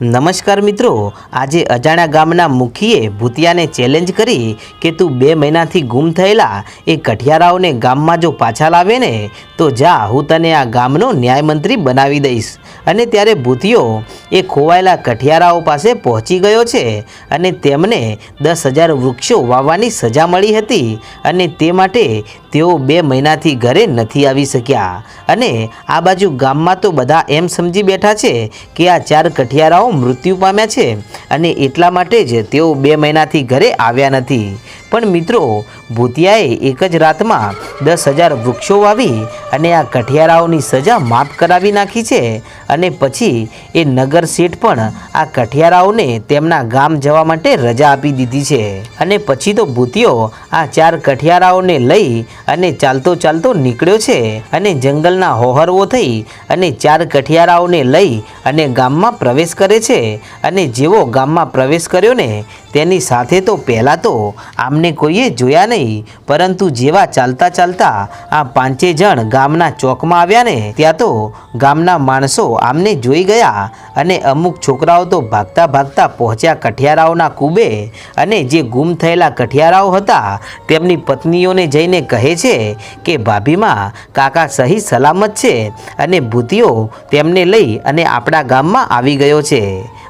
નમસ્કાર મિત્રો, આજે અજાણ્યા ગામના મુખીએ ભૂતિયાને ચેલેન્જ કરી કે તું બે મહિનાથી ગુમ થયેલા એ કઠિયારાઓને ગામમાં જો પાછા લાવે ને, તો જા, હું તને આ ગામનો ન્યાયમંત્રી બનાવી દઈશ. અને ત્યારે ભૂતિયો એ ખોવાયેલા કઠિયારાઓ પાસે પહોંચી ગયો છે અને તેમને દસ હજાર વૃક્ષો વાવવાની સજા મળી હતી અને તે માટે તેઓ બે મહિનાથી ઘરે નથી આવી શક્યા. અને આ બાજુ ગામમાં તો બધા એમ સમજી બેઠા છે કે આ ચાર કઠિયારાઓ મૃત્યુ પામ્યા છે અને એટલા માટે જ તેઓ બે મહિનાથી ઘરે આવ્યા નથી. પણ મિત્રો, ભૂતિયાએ એક જ રાતમાં દસ હજાર વૃક્ષો વાવી અને આ કઠિયારાઓની સજા માફ કરાવી નાખી છે અને પછી એ નગર શેઠ પણ આ કઠિયારાઓને તેમના ગામ જવા માટે રજા આપી દીધી છે. અને પછી તો ભૂતિયો આ ચાર કઠિયારાઓને લઈ અને ચાલતો ચાલતો નીકળ્યો છે અને જંગલના હોહરવો થઈ અને ચાર કઠિયારાઓને લઈ અને ગામમાં પ્રવેશ કરે છે અને જેવો ગામમાં પ્રવેશ કર્યો ને તેની સાથે તો પહેલાં તો આમને કોઈએ જોયા નહીં, પરંતુ જેવા ચાલતા ચાલતા આ પાંચે જણ ગામના ચોકમાં આવ્યા ને, ત્યાં તો ગામના માણસો આમને જોઈ ગયા અને અમુક છોકરાઓ તો ભાગતા ભાગતા પહોંચ્યા કઠિયારાઓના કૂબે અને જે ગુમ થયેલા કઠિયારાઓ હતા, તેમની પત્નીઓને જઈને કહે છે કે, ભાભીમાં, કાકા સહી સલામત છે અને ભૂતિઓ તેમને લઈ અને આપણા ગામમાં આવી ગયો છે.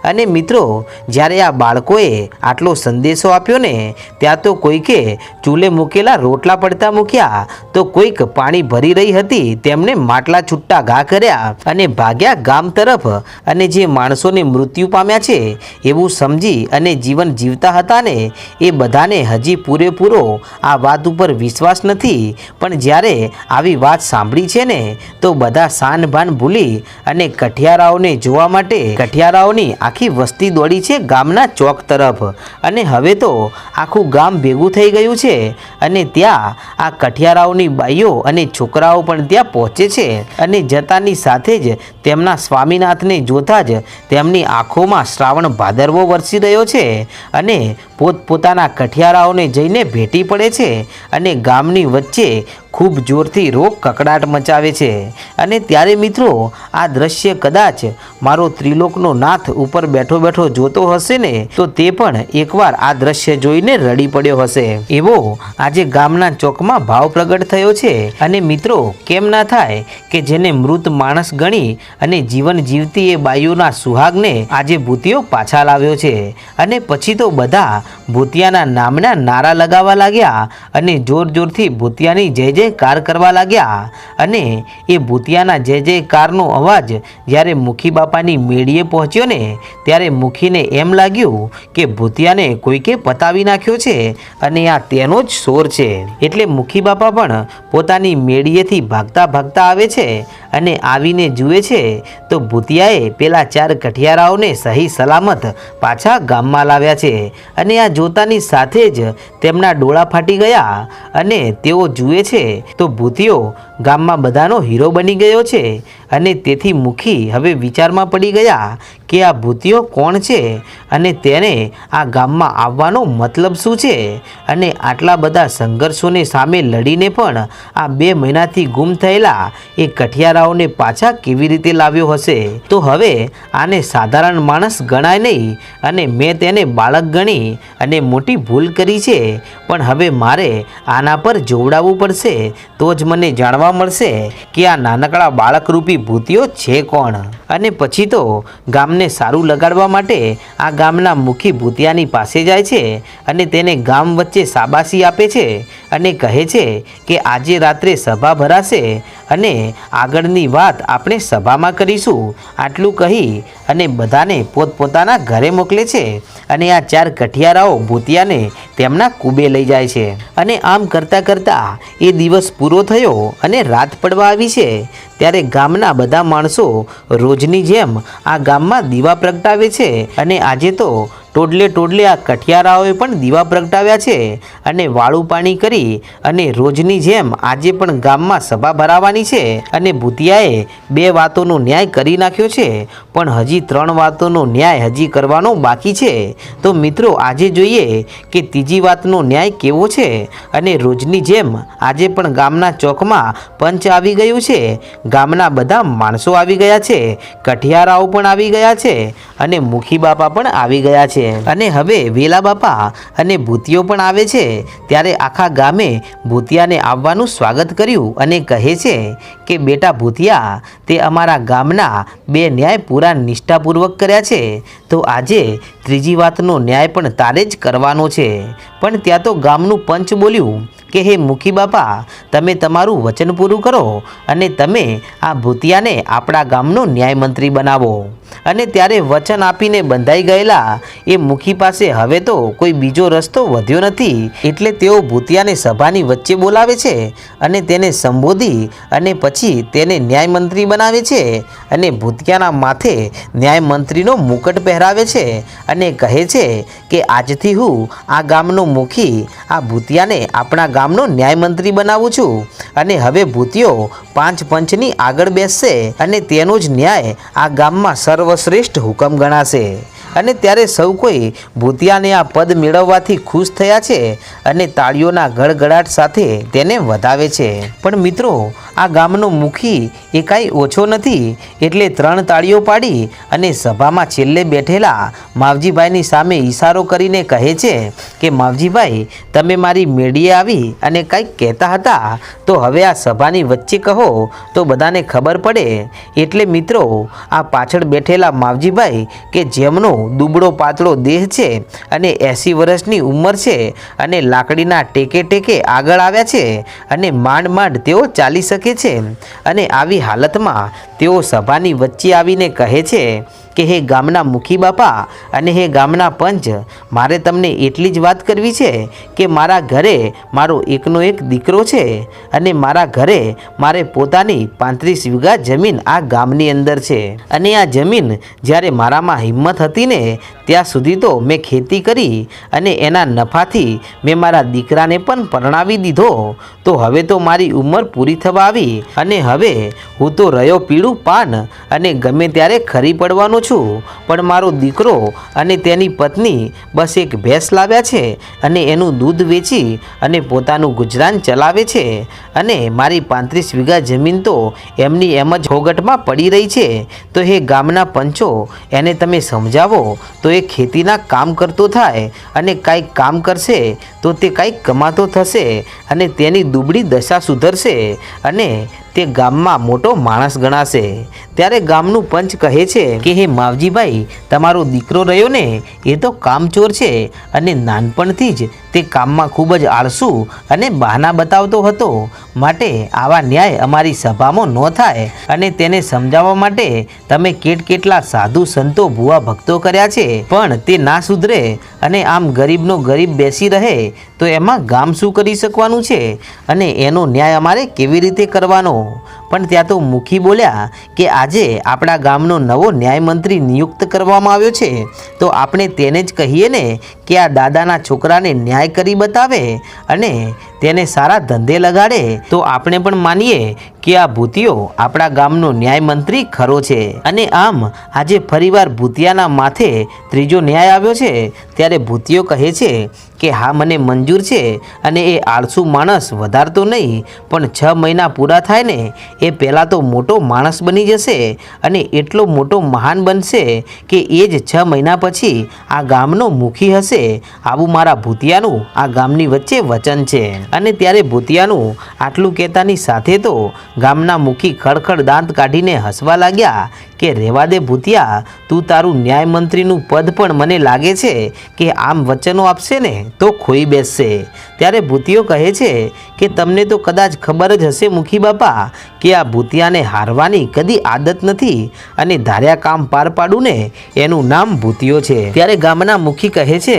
અને મિત્રો, જ્યારે આ બાળકોએ આટલો સંદેશો આપ્યો ને, ત્યાં તો કોઈકે ચૂલે મૂકેલા રોટલા પડતા મૂક્યા, તો કોઈક પાણી ભરી રહી હતી, તેમને માટલા છૂટા ઘા કર્યા અને ભાગ્યા ગામ તરફ. અને જે માણસોને મૃત્યુ પામ્યા છે, એવું સમજી અને જીવન જીવતા હતા ને, એ બધાને હજી પૂરેપૂરો આ વાત ઉપર વિશ્વાસ નથી. પણ જ્યારે આવી વાત સાંભળી છે ને, તો બધા શાન ભાન ભૂલી અને કઠિયારાઓને જોવા માટે, કઠિયારાઓની આખી વસ્તી દોડી છે ગામના ચોક તરફ. અને હવે તો આખું ગામ ભેગું થઈ ગયું છે અને ત્યાં આ કઠિયારાઓની બાઈઓ અને છોકરાઓ પણ ત્યાં પહોંચે છે અને જતાની સાથે જ તેમના સ્વામીનાથને જોતા જ તેમની આંખોમાં શ્રાવણ ભાદરવો વરસી રહ્યો છે અને પોતપોતાના કઠિયારાઓને જઈને ભેટી પડે છે અને ગામની વચ્ચે ખૂબ જોરથી રોગ કકડાટ મચાવે છે. અને ત્યારે મિત્રો, આ દ્રશ્ય કદાચ મારો ત્રિલોકનો નાથ ઉપર બેઠો બેઠો જોતો હશે ને, તો તે પણ એકવાર આ દ્રશ્ય જોઈને રડી પડ્યો હશે. એવો આજે ગામના ચોકમાં ભાવ પ્રગટ થયો છે. અને મિત્રો, કેમ ના થાય કે જેને મૃત માણસ ગણી અને જીવન જીવતી એ બાઈઓના સુહાગને આજે ભૂતિયો પાછા લાવ્યો છે. અને પછી તો બધા ભૂતિયાના નામના નારા લગાવવા લાગ્યા અને જોર જોરથી ભૂતિયાની જય જયકાર કરવા લાગ્યા અને એ ભૂતિયાના જય જયકારનો અવાજ જ્યારે મુખી બાપાની મેળીએ પહોંચ્યો ને ત્યારે મુખીને એમ લાગ્યું કે ભૂતિયાને કોઈકે પતાવી નાખ્યો છે અને આ તેનો જ સોર છે. એટલે મુખી બાપા પણ પોતાની મેળીએથી ભાગતા ભાગતા આવે છે અને આવીને જુએ છે તો ભૂતિયાએ પેલા ચાર કઠિયારાઓને સહી સલામત પાછા ગામમાં લાવ્યા છે અને આ જોતાની સાથે જ તેમના ડોળા ફાટી ગયા અને તેઓ જુએ છે તો ભૂતિયો ગામમાં બધાનો હીરો બની ગયો છે અને તેથી મુખી હવે વિચારમાં પડી ગયા કે આ ભૂતિયો કોણ છે અને તેને આ ગામમાં આવવાનો મતલબ શું છે? અને આટલા બધા સંઘર્ષોને સામે લડીને પણ આ બે મહિનાથી ગુમ થયેલા એ કઠિયારાઓને પાછા કેવી રીતે લાવ્યો હશે? તો હવે આને સાધારણ માણસ ગણાય નહીં અને મેં તેને બાળક ગણી અને મોટી ભૂલ કરી છે. પણ હવે મારે આના પર જોવડાવવું પડશે. તો જ મને જાણવા મળશે કે આ નાનકડા બાળકરૂપી ભૂતિઓ છે કોણ? અને પછી તો ગામને સારું લગાડવા માટે આ ગામના મુખી ભૂતિયાની પાસે જાય છે અને તેને ગામ વચ્ચે સાબાસી આપે છે અને કહે છે કે આજે રાત્રે સભા ભરાશે અને આગળની વાત આપણે સભામાં કરીશું. આટલું કહી અને બધાને પોતપોતાના ઘરે મોકલે છે અને આ ચાર કઠિયારાઓ ભૂતિયાને તેમના કૂબે લઈ જાય છે. અને આમ કરતાં કરતાં એ દિવસ પૂરો થયો અને રાત પડવા આવી છે. ત્યારે ગામના બધા માણસો રોજની જેમ આ ગામમાં દીવા પ્રગટાવે છે અને આજે તો ટોડલે ટોડલે આ કઠિયારાઓએ પણ દીવા પ્રગટાવ્યા છે અને વાળું પાણી કરી અને રોજની જેમ આજે પણ ગામમાં સભા ભરાવાની છે અને ભૂતિયાએ બે વાતોનો ન્યાય કરી નાખ્યો છે. પણ હજી ત્રણ વાતોનો ન્યાય હજી કરવાનો બાકી છે. તો મિત્રો, આજે જોઈએ કે ત્રીજી વાતનો ન્યાય કેવો છે અને રોજની જેમ આજે પણ ગામના ચોકમાં પંચ આવી ગયું છે. ગામના બધા માણસો આવી ગયા છે. કઠિયારાઓ પણ આવી ગયા છે અને મુખી બાપા પણ આવી ગયા છે. અને હવે વેલા બાપા અને ભૂતિયો પણ આવે છે, ત્યારે આખા ગામે ભૂતિયાને આવવાનું સ્વાગત કર્યું અને કહે છે કે, બેટા ભૂતિયા, તે અમારા ગામના બે ન્યાય પૂરા નિષ્ઠાપૂર્વક કર્યા છે. તો આજે ત્રીજી વાતનો ન્યાય પણ તારે જ કરવાનો છે. પણ ત્યાં તો ગામનું પંચ બોલ્યું કે, હે મુખી બાપા, તમે તમારું વચન પૂરું કરો અને તમે આ ભૂતિયાને આપણા ગામનો ન્યાયમંત્રી બનાવો. અને ત્યારે વચન આપીને બંધાઈ ગયેલા એ મુખી પાસે હવે તો કોઈ બીજો રસ્તો વધ્યો નથી. એટલે તેઓ ભૂતિયાને સભાની વચ્ચે બોલાવે છે અને તેને સંબોધી અને પછી તેને ન્યાયમંત્રી બનાવે છે. અને ભૂતિયાના માથે ન્યાયમંત્રીનો મુકટ પહેરાવે છે અને કહે છે કે આજથી હું આ ગામનો મુખી, આ ભૂતિયાને આપણા ગામનો ન્યાયમંત્રી બનાવું છું. અને હવે ભૂતિયો પાંચ પંચની આગળ બેસશે અને તેનો જ ન્યાય આ ગામમાં સર્વશ્રેષ્ઠ હુકમ ગણાશે. અને ત્યારે સૌ કોઈ ભૂતિયાને આ પદ મેળવવાથી ખુશ થયા છે અને તાળીઓના ગળગડાટ સાથે તેને વધાવે છે. પણ મિત્રો, આ ગામનો મુખી એ કાંઈ ઓછો નથી, એટલે ત્રણ તાળીઓ પાડી અને સભામાં છેલ્લે બેઠેલા માવજીભાઈની સામે ઈશારો કરીને કહે છે કે, માવજીભાઈ, તમે મારી મેળીએ આવી અને કંઈક કહેતા હતા, તો હવે આ સભાની વચ્ચે કહો, તો બધાને ખબર પડે. એટલે મિત્રો, આ પાછળ બેઠેલા માવજીભાઈ કે, જેમનો દુબળો પાતળો દેહ છે અને એંસી વર્ષની ઉંમર છે અને લાકડીના ટેકે ટેકે આગળ આવ્યા છે અને માંડ માંડ તેઓ ચાલી શકે છે. અને આવી હાલતમાં તેઓ સભાની વચ્ચે આવીને કહે છે કે હે ગામના મુખી બાપા અને હે ગામના પંચ, મારે તમને એટલી જ વાત કરવી છે કે મારા ઘરે મારો એકનો એક દીકરો છે અને મારા ઘરે મારે પોતાની પાંત્રીસ વીઘા જમીન આ ગામની અંદર છે. અને આ જમીન જ્યારે મારામાં હિંમત હતી ને, ત્યાં સુધી તો મેં ખેતી કરી અને એના નફાથી મેં મારા દીકરાને પણ પરણાવી દીધો. તો હવે તો મારી ઉંમર પૂરી થવા આવી અને હવે હું તો રહ્યો પીળું પાન અને ગમે ત્યારે ખરી પડવાનો છું પણ મારો દીકરો અને તેની પત્ની બસ એક ભેંસ લાવ્યા છે અને એનું દૂધ વેચી અને પોતાનું ગુજરાન ચલાવે છે અને મારી પાંત્રીસ વીઘા જમીન તો એમની એમ જ હોગટમાં પડી રહી છે. તો એ ગામના પંચો, એને તમે સમજાવો, તો એ ખેતીના કામ કરતો થાય અને કાંઈક કામ કરશે, તો તે કાંઈક કમાતો થશે અને તેની દુબળી દશા સુધરશે અને તે ગામમાં મોટો માણસ ગણાશે. ત્યારે ગામનું પંચ કહે છે કે, હે માવજીભાઈ, તમારો દીકરો રહ્યો ને, એ તો કામચોર છે અને નાનપણથી જ તે કામમાં ખૂબ જ આળસુ અને બહાના બતાવતો હતો. માટે આવા ન્યાય અમારી સભામાં ન થાય અને તેને સમજાવવા માટે તમે કેટ કેટલા સાધુ સંતો ભુવા ભક્તો કર્યા છે. પણ તે ના સુધરે અને આમ ગરીબનો ગરીબ બેસી રહે, તો એમાં ગામ શું કરી શકવાનું છે? અને એનો ન્યાય અમારે કેવી રીતે કરવાનો? 哦。પણ ત્યાં તો મુખી બોલ્યા કે આજે આપણા ગામનો નવો ન્યાયમંત્રી નિયુક્ત કરવામાં આવ્યો છે. તો આપણે તેને જ કહીએ ને કે આ દાદાના છોકરાને ન્યાય કરી બતાવે અને તેને સારા ધંધે લગાડે. તો આપણે પણ માનીએ કે આ ભૂતિયો આપણા ગામનો ન્યાયમંત્રી ખરો છે. અને આમ આજે ફરીવાર ભૂતિયાના માથે ત્રીજો ન્યાય આવ્યો છે. ત્યારે ભૂતિયો કહે છે કે હા, મને મંજૂર છે અને એ આળસુ માણસ વધારતો નહીં, પણ છ મહિના પૂરા થાય ને એ પહેલાં તો મોટો માણસ બની જશે અને એટલો મોટો મહાન બનશે કે એ જ છ મહિના પછી આ ગામનો મુખી હશે. આવું મારા ભૂતિયાનું આ ગામની વચ્ચે વચન છે. અને ત્યારે ભૂતિયાનું આટલું કહેતાની સાથે તો ગામના મુખી ખડખડ દાંત કાઢીને હસવા લાગ્યા કે રેવા દે ભૂતિયા, તું તારું ન્યાયમંત્રીનું પદ પણ મને લાગે છે કે આમ વચનો આપશે ને તો ખોઈ બેસશે. ત્યારે ભૂતિયો કહે છે કે તમને તો કદાચ ખબર જ હશે મુખી બાપા, કે આ ભૂતિયાને હારવાની કદી આદત નથી અને ધાર્યા કામ પાર પાડું ને એનું નામ ભૂતિયો છે. ત્યારે ગામના મુખી કહે છે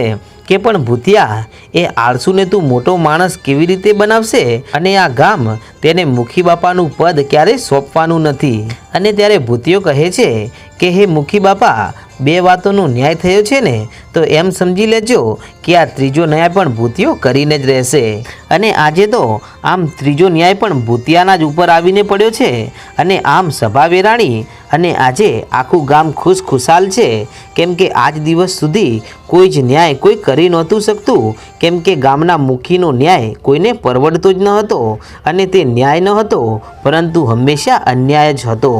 કે પણ ભૂતિયા, એ આળસુને તું મોટો માણસ કેવી રીતે બનાવશે? અને આ ગામ તેને મુખી બાપાનું પદ ક્યારેય સોંપવાનું નથી? અને ત્યારે ભૂતિયો કહે છે કે, હે મુખી બાપા, બે વાતોનો ન્યાય થયો છે ને? તો એમ સમજી લેજો કે આ ત્રીજો ન્યાય પણ ભૂતિયો કરીને જ રહેશે. અને આજે તો આમ ત્રીજો ન્યાય પણ ભૂતિયાના જ ઉપર આવીને પડ્યો છે અને આમ સભા વેરાણી અને આજે આખું ગામ ખુશ ખુશાલ છે. કેમ કે આજ દિવસ સુધી કોઈ જ ન્યાય કોઈ કરી નહોતું શકતું. કેમ કે ગામના મુખીનો ન્યાય કોઈને પરવડતો જ ન હતો અને તે ન્યાય ન હતો, પરંતુ હંમેશા અન્યાય જ હતો.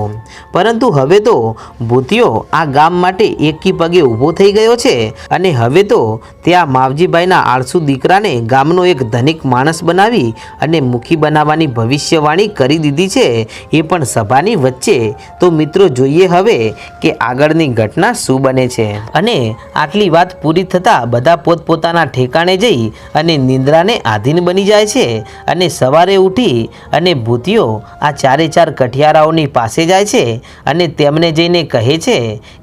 પરંતુ હવે તો ભૂતિયો આ ગામ માટે એકી પગે ઊભો થઈ ગયો છે અને હવે તો ત્યાં માવજીભાઈના આળસુ દીકરાને ગામનો એક ધનિક માણસ બનાવી અને મુખી બનાવવાની ભવિષ્યવાણી કરી દીધી છે એ પણ સભાની વચ્ચે. તો મિત્રો જોઈએ હવે કે આગળની ઘટના શું બને છે. અને આટલી વાત પૂરી થતાં બધા પોતપોતાના ઠેકાણે જઈ અને નિંદ્રાને આધીન બની જાય છે અને સવારે ઉઠી અને ભૂતિઓ આ ચારે ચાર કઠિયારાઓની પાસે જાય છે અને તેમને જઈને કહે છે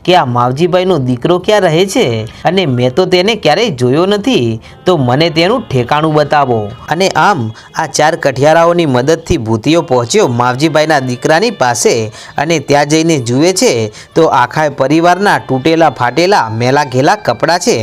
કે આ માવજીભાઈનો દીકરો ક્યાં રહે છે અને મેં તો તેને ક્યારેય જોયો નથી. તો મને તેનું ઠેકાણું બતાવો. અને આમ આ ચાર કઠિયારાઓની મદદથી ભૂતિયો પહોંચ્યો. માવજીભાઈના દીકરાની પાસે અને ત્યાં જઈને જુએ છે તો આખા પરિવારના તૂટેલા ફાટેલા મેલા ઘેલા કપડાં છે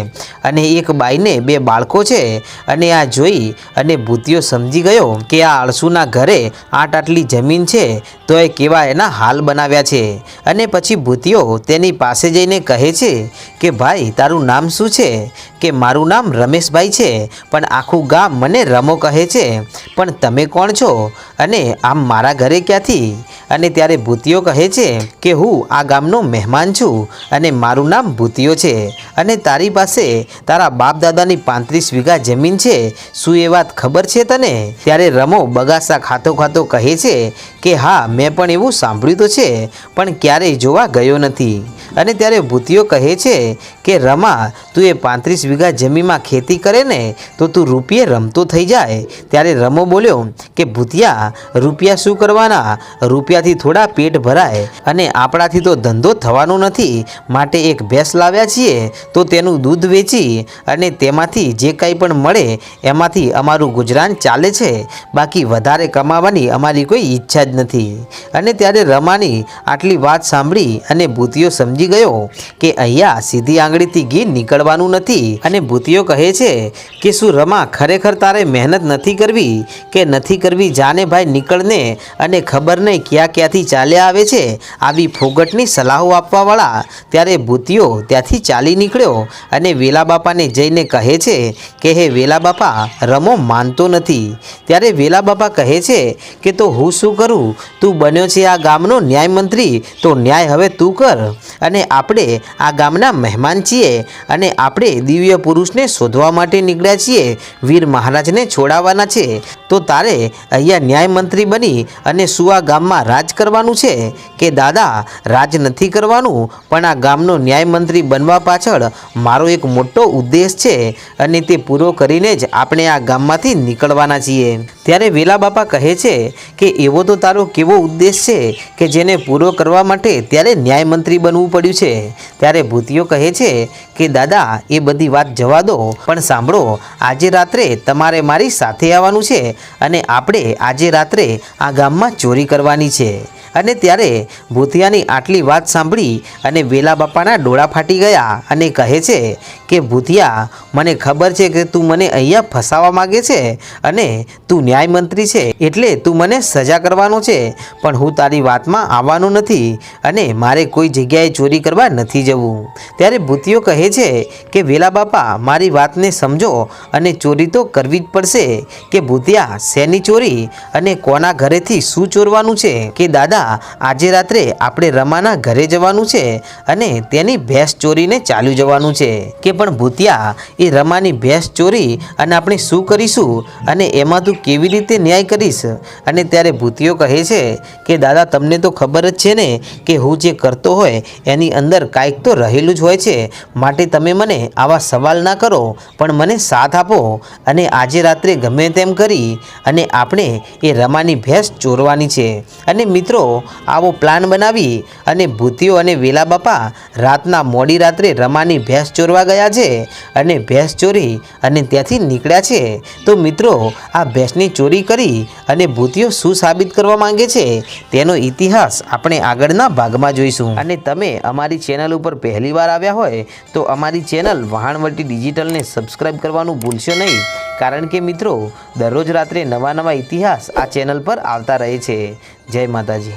અને એક બાઈને બે બાળકો છે અને આ જોઈ અને ભૂતિયો સમજી ગયો કે આ આળસુના ઘરે આટ આટલી જમીન છે તો એ કેવા એના હાલ બનાવ્યા છે. અને પછી ભૂતિયો તેની પાસે જઈને કહે છે કે, ભાઈ, તારું નામ શું છે? કે મારું નામ રમેશભાઈ છે, પણ આખું ગામ મને રમો કહે છે. પણ તમે કોણ છો? અને આમ મારા ઘરે ક્યાંથી? અને ત્યારે ભૂતિયો કહે છે કે હું આ ગામનો મહેમાન છું અને મારું નામ ભૂતિયો છે. અને તારી પાસે તારા બાપ દાદાની પાંત્રીસ વીઘા જમીન છે. શું એ વાત ખબર છે તને? ત્યારે રમો બગાસા ખાતો ખાતો કહે છે કે હા, મેં પણ એવું સાંભળ્યું તો છે, પણ ક્યારેય જોવા ગયો નથી. અને ત્યારે ભૂતિયો કહે છે કે રમા, તું એ પાંત્રીસ વીઘા જમીનમાં ખેતી કરે ને, તો તું રૂપિયે રમતો થઈ જાય. ત્યારે રમો બોલ્યો કે, ભૂતિયા, રૂપિયા શું કરવાના? રૂપિયાથી થોડા પેટ ભરાય અને આપણાથી તો ધંધો થવાનો નથી. માટે એક ભેંસ લાવ્યા છીએ, તો તેનું દૂધ વેચી અને તેમાંથી જે કંઈ પણ મળે, એમાંથી અમારું ગુજરાન ચાલે છે. બાકી વધારે કમાવાની અમારી કોઈ ઈચ્છા જ નથી. અને ત્યારે રમાની આટલી વાત સાંભળી અને ભૂતિયો સમજી ગયો કે, અહીંયા સીધી આંગળીથી ઘી નીકળવાનું નથી. અને ભૂતિયો કહે છે કે, શું રમા, ખરેખર તારે મહેનત નથી કરવી? કે નથી કરવી જાને ભાઈ નીકળને? અને ખબર નહીં ક્યાં ક્યાંથી ચાલ્યા આવે છે? આવી ફોગટની સલાહો આપવાવાળા. ત્યારે ભૂતિયો ત્યાંથી ચાલી નીકળ્યો અને વેલા બાપાને જઈને કહે છે કે, હે વેલા બાપા, રમો માનતો નથી. ત્યારે વેલા બાપા કહે છે કે, તો હું શું કરું? તું બન્યો છે આ ગામનો ન્યાય મંત્રી તો ન્યાય હવે તું કર. અને આપણે આ ગામના મહેમાન છીએ અને આપણે દિવ્ય પુરુષને શોધવા માટે નીકળ્યા છીએ. વીર મહારાજને છોડાવવાના છે. તો તારે અહીંયા ન્યાયમંત્રી બની અને શું આ ગામમાં રાજ કરવાનું છે કે દાદા, રાજ નથી કરવાનું, પણ આ ગામનો ન્યાયમંત્રી બનવા પાછળ મારો એક મોટો ઉદ્દેશ છે અને તે પૂરો કરીને જ આપણે આ ગામમાંથી નીકળવાના છીએ. ત્યારે વેલા બાપા કહે છે કે એવો તો તારો કેવો ઉદ્દેશ છે કે જેને પૂરો કરવા માટે ત્યારે ન્યાયમંત્રી બનવું પડ્યું છે. ત્યારે ભૂતિયો કહે છે કે, દાદા, એ બધી વાત જવા દો, પણ સાંભળો, આજે રાત્રે તમારે મારી સાથે આવવાનું છે અને આપણે આજે રાત્રે આ ગામમાં ચોરી કરવાની છે. અને ત્યારે ભૂતિયાની આટલી વાત સાંભળી અને વેલા બાપાના ડોળા ફાટી ગયા અને કહે છે કે, ભૂતિયા, મને ખબર છે કે તું મને અહીંયા ફસાવા માગે છે અને તું ન્યાયમંત્રી છે, એટલે તું મને સજા કરવાનો છે, પણ હું તારી વાતમાં આવવાનો નથી અને મારે કોઈ જગ્યાએ ચોરી કરવા નથી જવું. ત્યારે ભૂતિયો કહે છે કે, વેલા બાપા, મારી વાતને સમજો અને ચોરી તો કરવી જ પડશે કે ભૂતિયા શેની ચોરી અને કોના ઘરેથી શું ચોરવાનું છે? કે દાદા આજે રાત્રે આપણે રમાના ઘરે જવાનું છે અને તેની ભેંસ ચોરીને ચાલ્યું જવાનું છે. કે પણ ભૂતિયા, એ રમાની ભેંસ ચોરી અને આપણે શું કરીશું? અને એમાં તું કેવી રીતે ન્યાય કરીશ? અને ત્યારે ભૂતિયો કહે છે કે, દાદા, તમને તો ખબર જ છે ને કે હું જે કરતો હોય, એની અંદર કાંઈક તો રહેલું જ હોય છે. માટે તમે મને આવા સવાલ ના કરો, પણ મને સાથ આપો. અને આજે રાત્રે ગમે તેમ કરી. અને આપણે એ રમાની ભેંસ ચોરવાની છે. અને મિત્રો આવો પ્લાન બનાવી અને ભૂતિઓ અને વેલા બાપા રાતના મોડી રાત્રે રમાની ભેંસ ચોરવા ગયા છે અને ભેંસ ચોરી અને ત્યાંથી નીકળ્યા છે. તો મિત્રો, આ ભેંસની ચોરી કરી અને ભૂતિઓ શું સાબિત કરવા માંગે છે તેનો ઇતિહાસ આપણે આગળના ભાગમાં જોઈશું. અને તમે અમારી ચેનલ ઉપર પહેલીવાર આવ્યા હોય તો અમારી ચેનલ વહાણવટી ડિજિટલને સબસ્ક્રાઈબ કરવાનું ભૂલશો નહીં. કારણ કે મિત્રો, દરરોજ રાત્રે નવા નવા ઇતિહાસ આ ચેનલ પર આવતા રહે છે. જય માતાજી.